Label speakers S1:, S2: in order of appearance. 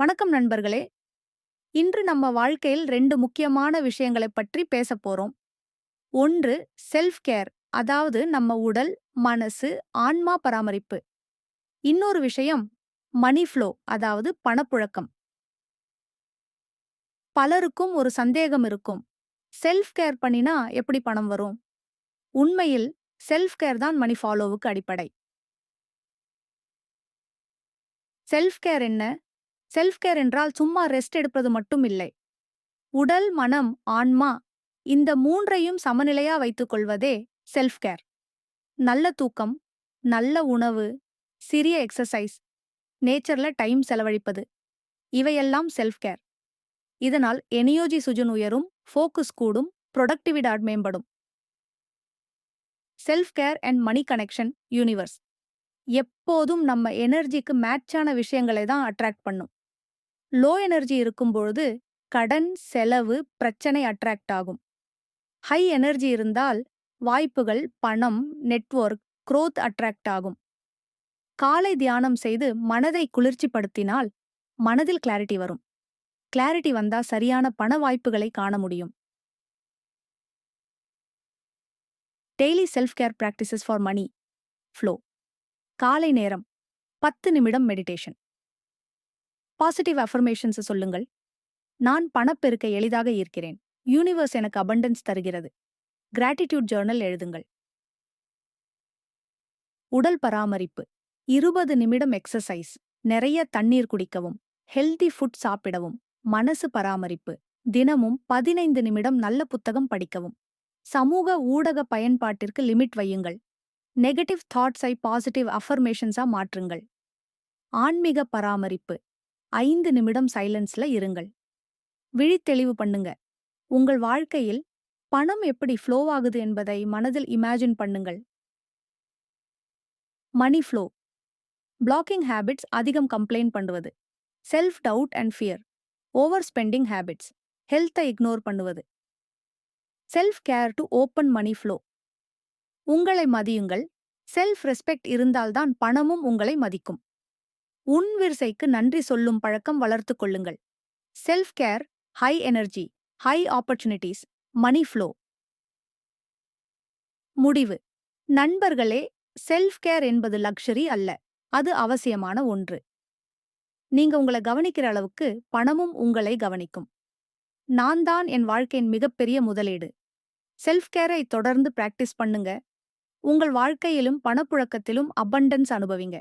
S1: வணக்கம் நண்பர்களே. இன்று நம்ம வாழ்க்கையில் ரெண்டு முக்கியமான விஷயங்களைப் பற்றி பேசப் போறோம். ஒன்று செல்ஃப் கேர் அதாவது நம்ம உடல் மனசு ஆன்மா பராமரிப்பு. இன்னொரு விஷயம் மணி ஃப்ளோ அதாவது பணப்புழக்கம். பலருக்கும் ஒரு சந்தேகம் இருக்கும். செல்ஃப் கேர் பண்ணினா எப்படி பணம் வரும்? உண்மையில் செல்ஃப் கேர் தான் மணி ஃபாலோவுக்கு அடிப்படை. செல்ஃப் கேர் என்ன? செல்ஃப் கேர் என்றால் சும்மா ரெஸ்ட் எடுப்பது மட்டும் இல்லை. உடல் மனம் ஆன்மா இந்த மூன்றையும் சமநிலையா வைத்துக் கொள்வதே செல்ஃப் கேர் நல்ல தூக்கம் நல்ல உணவு சிறிய எக்ஸசைஸ் நேச்சர்ல டைம் செலவழிப்பது. இவையெல்லாம் செல்ஃப் கேர் இதனால் எனியோஜி சுஜன் உயரும் ஃபோக்கஸ் கூடும் ப்ரொடக்டிவிடாட் மேம்படும். Self care and money connection universe எப்போதும் நம்ம எனர்ஜிக்கு மேட்சான விஷயங்களை தான் அட்ராக்ட் பண்ணும். லோ எனர்ஜி இருக்கும்பொழுது கடன் செலவு பிரச்சனை அட்ராக்ட் ஆகும். ஹை எனர்ஜி இருந்தால் வாய்ப்புகள் பணம் நெட்வொர்க் குரோத் அட்ராக்ட் ஆகும். காலை தியானம் செய்து மனதை குளிர்ச்சிப்படுத்தினால் மனதில் கிளாரிட்டி வரும். கிளாரிட்டி வந்தா சரியான பண வாய்ப்புகளை காண முடியும். Daily self care practices for money flow காலை நேரம். பத்து நிமிடம் மெடிடேஷன் பாசிட்டிவ் அஃபர்மேஷன்ஸை சொல்லுங்கள். நான் பணப்பெருக்க எளிதாக ஈர்க்கிறேன். யூனிவர்ஸ் எனக்கு அபண்டன்ஸ் தருகிறது. கிராட்டிடியூட் ஜேர்னல் எழுதுங்கள். உடல் பராமரிப்பு. இருபது நிமிடம் எக்ஸசைஸ் நிறைய தண்ணீர் குடிக்கவும். ஹெல்தி ஃபுட் சாப்பிடவும். மனசு பராமரிப்பு. தினமும் பதினைந்து நிமிடம் நல்ல புத்தகம் படிக்கவும். சமூக ஊடக பயன்பாட்டிற்கு லிமிட் வையுங்கள். நெகட்டிவ் தாட்ஸை பாசிட்டிவ் அஃபர்மேஷன்ஸா மாற்றுங்கள். ஆன்மீக பராமரிப்பு. ஐந்து நிமிடம் சைலன்ஸ்ல இருங்கள். விழித்தெளிவு பண்ணுங்க. உங்கள் வாழ்க்கையில் பணம் எப்படி ஃப்ளோ ஆகுது என்பதை மனதில் இமேஜின் பண்ணுங்கள். மணி ஃப்ளோ பிளாக்கிங் ஹேபிட்ஸ் அதிகம் கம்ப்ளைண்ட் பண்ணுவது. Self doubt and fear over spending habits ஹெல்த்தை இக்னோர் பண்ணுவது. Self care to open money flow உங்களை மதியுங்கள். செல்ஃப் ரெஸ்பெக்ட் இருந்தால்தான் பணமும் உங்களை மதிக்கும். உன் விரிசைக்கு நன்றி சொல்லும் பழக்கம் வளர்த்து கொள்ளுங்கள். Self care high energy high opportunities money flow முடிவு. நண்பர்களே செல்ஃப் கேர் என்பது லக்ஷரி அல்ல. அது அவசியமான ஒன்று. நீங்க உங்களை கவனிக்கிற அளவுக்கு பணமும் உங்களை கவனிக்கும். நான் தான் என் வாழ்க்கையின் மிகப்பெரிய முதலீடு. செல்ஃப் கேரை தொடர்ந்து பிராக்டிஸ் பண்ணுங்க. உங்கள் வாழ்க்கையிலும் பணப்புழக்கத்திலும் அபண்டன்ஸ் அனுபவிங்க.